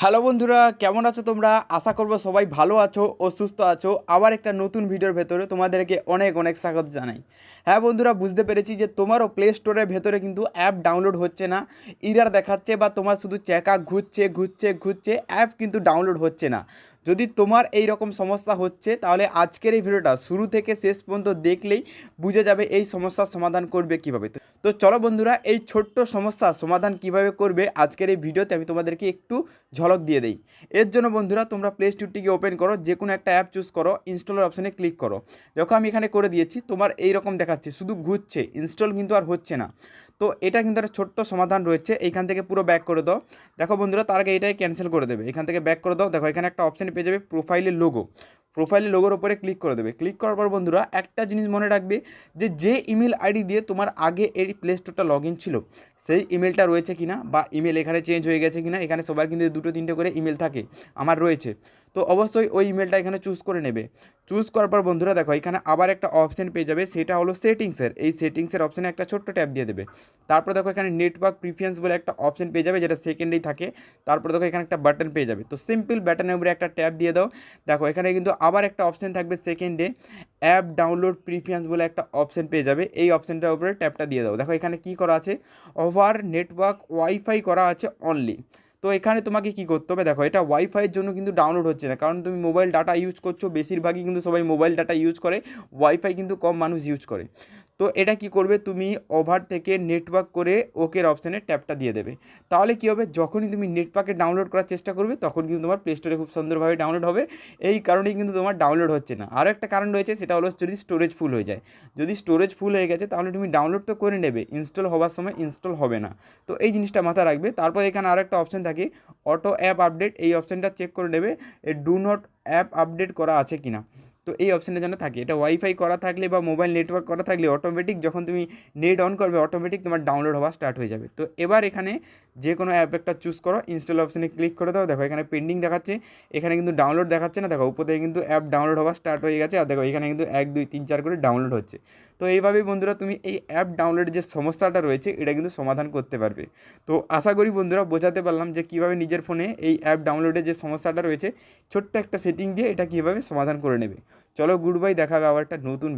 Hello বন্ধুরা, কেমন আছো তোমরা? আশা করব সবাই ভালো আছো ও সুস্থ আছো। আবার একটা নতুন ভিডিওর ভেতরে তোমাদেরকে অনেক অনেক স্বাগত জানাই। হ্যাঁ বন্ধুরা, বুঝতে পেরেছি যে তোমারও প্লে স্টোরের ভেতরে কিন্তু অ্যাপ ডাউনলোড হচ্ছে না। ইরার দেখাচ্ছে বা তোমার শুধু চেকা ঘুরছে ঘুরছে ঘুরছে অ্যাপ কিন্তু ডাউনলোড হচ্ছে না। যদি তোমার এই রকম সমস্যা হচ্ছে, তাহলে আজকের এই ভিডিওটা শুরু থেকে শেষ পর্যন্ত দেখলেই বুঝে যাবে এই সমস্যার সমাধান করবে কীভাবে। তো চলো বন্ধুরা, এই ছোট্ট সমস্যার সমাধান কীভাবে করবে আজকের এই ভিডিওতে আমি তোমাদেরকে একটু ঝলক দিয়ে দেই। এর জন্য বন্ধুরা, তোমরা প্লে স্টোরটিকে ওপেন করো যে কোনো একটা অ্যাপ চুজ করো ইনস্টলের অপশানে ক্লিক করো। দেখো আমি এখানে করে দিয়েছি, তোমার এই রকম দেখাচ্ছে, শুধু ঘুরছে ইনস্টল কিন্তু আর হচ্ছে না। তো এটা কিন্তু একটা ছোট্ট সমাধান রয়েছে। এইখান থেকে পুরো ব্যাক করে দাও। দেখো বন্ধুরা, তার আগে এটাই ক্যান্সেল করে দেবে। এখান থেকে ব্যাক করে দাও। দেখো, এখানে একটা অপশান পেয়ে যাবে প্রোফাইলের লোগো প্রোফাইলের লোগোর ওপরে ক্লিক করে দেবে। ক্লিক করার পর বন্ধুরা, একটা জিনিস মনে রাখবে যে যে ইমেল আইডি দিয়ে তোমার আগে এই প্লে স্টোরটা লগ ছিল সেই ইমেলটা রয়েছে কিনা বা ইমেল এখানে চেঞ্জ হয়ে গেছে কিনা, এখানে সবার কিন্তু দুটো তিনটে করে ইমেল থাকে, আমার রয়েছে। তো অবশ্যই ওই ইমেলটা এখানে চুজ করে নেবে। চুজ করার পর বন্ধুরা দেখো, এখানে আবার একটা অপশান পেয়ে যাবে, সেটা হলো সেটিংসের এই সেটিংসের অপশানে একটা ছোট্ট ট্যাপ দিয়ে দেবে। তারপর দেখো এখানে নেটওয়ার্ক প্রিফারেন্স বলে একটা অপশান পেয়ে যাবে, যেটা সেকেন্ডেই থাকে। তারপর দেখো এখানে একটা বাটন পেয়ে যাবে। তো সিম্পল বাটনের উপরে একটা ট্যাপ দিয়ে দাও। দেখো এখানে কিন্তু আবার একটা অপশান থাকবে সেকেন্ডে অ্যাপ ডাউনলোড প্রিফারেন্স বলে একটা অপশন পেয়ে যাবে। এই অপশানটার উপরে ট্যাপটা দিয়ে দাও। দেখো এখানে কি করা আছে? ওভার নেটওয়ার্ক ওয়াইফাই করা আছে অনলি তো এখানে তোমাকে কি করতে হবে? দেখো, এটা ওয়াইফাইয়ের জন্য কিন্তু ডাউনলোড হচ্ছে না। কারণ তুমি মোবাইল ডাটা ইউজ করছ, বেশিরভাগই কিন্তু সবাই মোবাইল ডাটা ইউজ করে ওয়াইফাই কিন্তু কম মানুষ ইউজ করে। তো এটা কি করবে? তুমি ওভার থেকে নেটওয়ার্ক করে ওকের অপশানে ট্যাপটা দিয়ে দেবে। তাহলে কী হবে? যখনই তুমি নেটওয়ার্কে ডাউনলোড করার চেষ্টা করবে, তখন কিন্তু তোমার প্লে স্টোরে খুব সুন্দরভাবে ডাউনলোড হবে। এই কারণেই কিন্তু তোমার ডাউনলোড হচ্ছে না। আরও একটা কারণ রয়েছে, সেটা হলো যদি স্টোরেজ ফুল হয়ে যায়। যদি স্টোরেজ ফুল হয়ে গেছে, তাহলে তুমি ডাউনলোড তো করে নেবে ইনস্টল হওয়ার সময় ইনস্টল হবে না। তো এই জিনিসটা মাথায় রাখবে। তারপর এখানে আরও একটা অপশান থাকে অটো অ্যাপ আপডেট এই অপশানটা চেক করে নেবে ডু নট অ্যাপ আপডেট করা আছে কি না তো এই অপশানে যেন থাকে। এটা ওয়াইফাই করা থাকলে বা মোবাইল নেটওয়ার্ক করা থাকলে অটোমেটিক যখন তুমি নেট অন করবে অটোমেটিক তোমার ডাউনলোড হওয়া স্টার্ট হয়ে যাবে। তো এবার এখানে যে কোনো অ্যাপ একটা চুজ করো ইনস্টল অপশানে ক্লিক করে দাও। দেখো এখানে পেন্ডিং দেখাচ্ছে, এখানে কিন্তু ডাউনলোড দেখাচ্ছে না। দেখো উপর থেকে কিন্তু অ্যাপ ডাউনলোড হওয়া স্টার্ট হয়ে গেছে। আর দেখো এখানে কিন্তু এক, দুই, তিন, চার করে ডাউনলোড হচ্ছে। তো এইভাবেই বন্ধুরা তুমি এই অ্যাপ ডাউনলোডের যে সমস্যাটা রয়েছে, এটা কিন্তু সমাধান করতে পারবে। তো আশা করি বন্ধুরা বোঝাতে পারলাম যে কীভাবে নিজের ফোনে এই অ্যাপ ডাউনলোডের যে সমস্যাটা রয়েছে, ছোট্ট একটা সেটিং দিয়ে এটা কীভাবে সমাধান করে নেবে। চলো গুড বাই দেখাবে আবার একটা নতুন